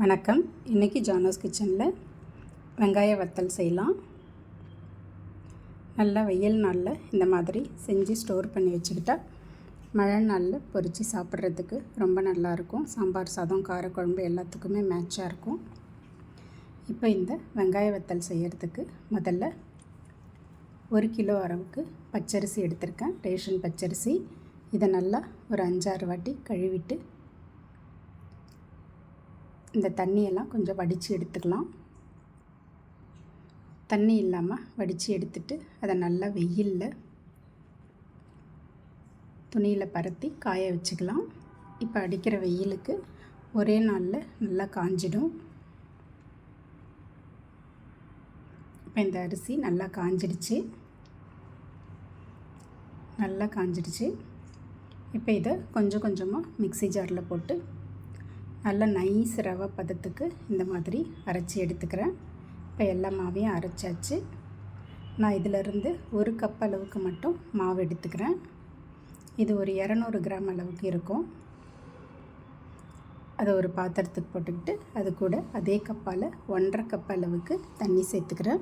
வணக்கம். இன்றைக்கி ஜானோஸ் கிச்சனில் வெங்காய வத்தல் செய்யலாம். நல்லா வெயில் நாளில் இந்த மாதிரி செஞ்சு ஸ்டோர் பண்ணி வச்சுக்கிட்டா மழை நாளில் பொறிச்சு சாப்பிட்றதுக்கு ரொம்ப நல்லாயிருக்கும் சாம்பார் சாதம் காரக்குழம்பு எல்லாத்துக்குமே மேட்சாக இருக்கும். இப்போ இந்த வெங்காய வத்தல் செய்கிறதுக்கு முதல்ல ஒரு கிலோ அளவுக்கு பச்சரிசி எடுத்திருக்கேன். ரேஷன் பச்சரிசி. இதை நல்லா ஒரு அஞ்சாறு வாட்டி கழுவிட்டு இந்த தண்ணியெல்லாம் கொஞ்சம் வடித்து எடுத்துக்கலாம். தண்ணி இல்லாமல் வடித்து எடுத்துட்டு அதை நல்லா வெயிலில் துணியில் பரத்தி காய வச்சுக்கலாம். இப்போ அடிக்கிற வெயிலுக்கு ஒரே நாளில் நல்லா காஞ்சிடும். இப்போ இந்த அரிசி நல்லா காஞ்சிடுச்சு. நல்லா காஞ்சிடுச்சு. இப்போ இதை கொஞ்சம் கொஞ்சமாக மிக்சி ஜாரில் போட்டு நல்ல நைஸ் ரவை பதத்துக்கு இந்த மாதிரி அரைச்சி எடுத்துக்கிறேன். இப்போ எல்லா மாவையும் அரைச்சாச்சு. நான் இதிலருந்து ஒரு கப் அளவுக்கு மட்டும் மாவு எடுத்துக்கிறேன். இது ஒரு இரநூறு கிராம் அளவுக்கு இருக்கும். அதை ஒரு பாத்திரத்துக்கு போட்டுக்கிட்டு அது கூட அதே கப்பால் ஒன்றரை கப் அளவுக்கு தண்ணி சேர்த்துக்கிறேன்.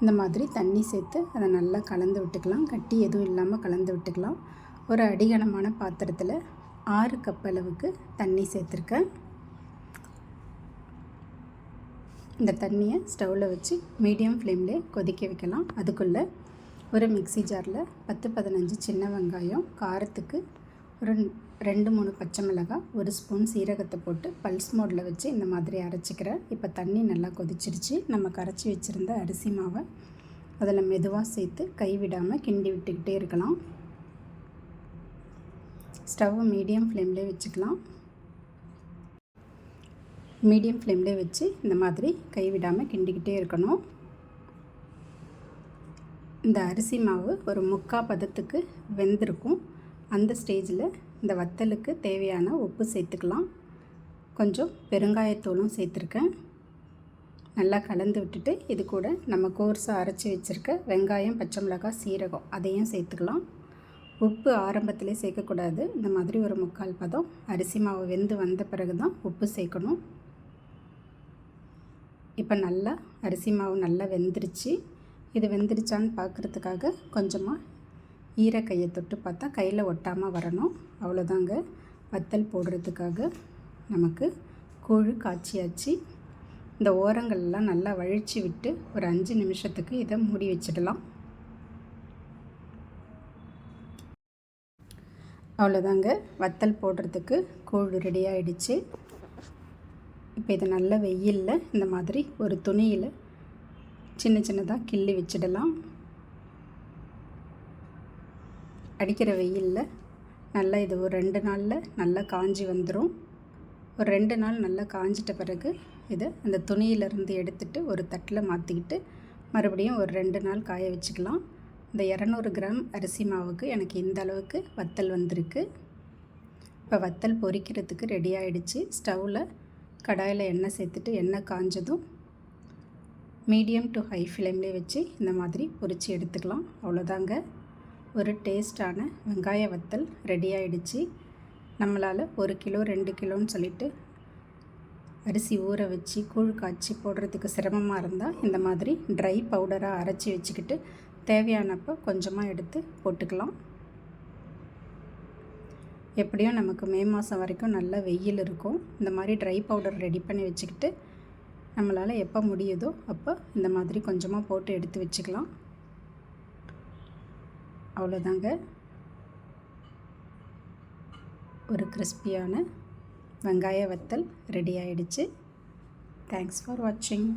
இந்த மாதிரி தண்ணி சேர்த்து அதை நல்லா கலந்து விட்டுக்கலாம். கட்டி எதுவும் இல்லாமல் கலந்து விட்டுக்கலாம். ஒரு அடிகனமான பாத்திரத்தில் ஆறு கப் அளவுக்கு தண்ணி சேர்த்துருக்கேன். இந்த தண்ணியை ஸ்டவ்வில் வச்சு மீடியம் ஃப்ளேம்லேயே கொதிக்க வைக்கலாம். அதுக்குள்ளே ஒரு மிக்சி ஜாரில் பத்து பதினஞ்சு சின்ன வெங்காயம் காரத்துக்கு ஒரு ரெண்டு மூணு பச்சை மிளகாய் ஒரு ஸ்பூன் சீரகத்தை போட்டு பல்ஸ் மோடில் வச்சு இந்த மாதிரி அரைச்சிக்கிறேன் இப்போ தண்ணி நல்லா கொதிச்சிருச்சு. நம்ம கரைச்சி வச்சுருந்த அரிசி மாவை அதில் மெதுவாக சேர்த்து கைவிடாமல் கிண்டி விட்டுக்கிட்டே இருக்கலாம். ஸ்டவ்வை மீடியம் ஃப்ளேம்லேயே வச்சுக்கலாம். மீடியம் ஃப்ளேம்லேயே வச்சு இந்த மாதிரி கைவிடாமல் கிண்டிக்கிட்டே இருக்கணும். இந்த அரிசி மாவு ஒரு முக்கால் பதத்துக்கு வெந்திருக்கும். அந்த ஸ்டேஜில் இந்த வத்தலுக்கு தேவையான உப்பு சேர்த்துக்கலாம். கொஞ்சம் பெருங்காயத்தூளும் சேர்த்துருக்கேன். நல்லா கலந்து விட்டுட்டு இது கூட நம்ம கோர்ஸாக அரைச்சி வச்சுருக்க வெங்காயம் பச்சை மிளகாய் சீரகம் அதையும் சேர்த்துக்கலாம். உப்பு ஆரம்பத்திலே சேர்க்கக்கூடாது. இந்த மாதிரி ஒரு முக்கால் பதம் அரிசி மாவு வெந்து வந்த பிறகு தான் உப்பு சேர்க்கணும். இப்போ நல்லா அரிசி மாவு நல்லா வெந்துருச்சு. இது வெந்துருச்சான்னு பார்க்குறதுக்காக கொஞ்சமாக ஈரக்கையை தொட்டு பார்த்தா கையில் ஒட்டாமல் வரணும். அவ்வளோதாங்க வத்தல் போடுறதுக்காக நமக்கு கூழு காய்ச்சியாச்சு. இந்த ஓரங்கள்லாம் நல்லா வழித்து விட்டு ஒரு அஞ்சு நிமிஷத்துக்கு இதை மூடி வச்சிடலாம். அவ்வளோதாங்க. வத்தல் போடுறதுக்கு கூழ் ரெடி ஆகிடுச்சு இப்போ இதை நல்ல வெயிலில் இந்த மாதிரி ஒரு துணியில் சின்ன சின்னதாக கிள்ளி வச்சிடலாம். அடிக்கிற வெயிலில் நல்லா இது ஒரு ரெண்டு நாளில் நல்லா காஞ்சி வந்துடும் ஒரு ரெண்டு நாள் நல்லா காஞ்சிட்ட பிறகு இதை அந்த துணியிலேருந்து எடுத்துகிட்டு ஒரு தட்டில் மாற்றிக்கிட்டு மறுபடியும் ஒரு ரெண்டு நாள் காய வச்சுக்கலாம். இந்த இரநூறு கிராம் அரிசி மாவுக்கு எனக்கு இந்த அளவுக்கு வத்தல் வந்திருக்கு. இப்போ வத்தல் பொரிக்கிறதுக்கு ரெடி ஆகிடுச்சு ஸ்டவ்வில் கடாயில் எண்ணெய் சேர்த்துட்டு எண்ணெய் காஞ்சதும் மீடியம் டு ஹை ஃப்ளேம்லேயே வச்சு இந்த மாதிரி பொரித்து எடுத்துக்கலாம். அவ்வளோதாங்க. ஒரு டேஸ்டான வெங்காய வத்தல் ரெடி ஆகிடுச்சு நம்மளால் ஒரு கிலோ ரெண்டு கிலோன்னு சொல்லிட்டு அரிசி ஊற வச்சு கூழ் காய்ச்சி போடுறதுக்கு சிரமமாக இருந்தால் இந்த மாதிரி ட்ரை பவுடராக அரைச்சி வச்சுக்கிட்டு தேவையானப்போ கொஞ்சமாக எடுத்து போட்டுக்கலாம். எப்படியும் நமக்கு மே மாதம் வரைக்கும் நல்ல வெயில் இருக்கும். இந்த மாதிரி ட்ரை பவுடர் ரெடி பண்ணி வச்சுக்கிட்டு நம்மளால் எப்போ முடியுதோ அப்போ இந்த மாதிரி கொஞ்சமாக போட்டு எடுத்து வச்சுக்கலாம். அவ்வளோதாங்க ஒரு கிறிஸ்பியான வெங்காய வத்தல் ரெடி ஆகிடுச்சு தேங்க்ஸ் ஃபார் வாட்சிங்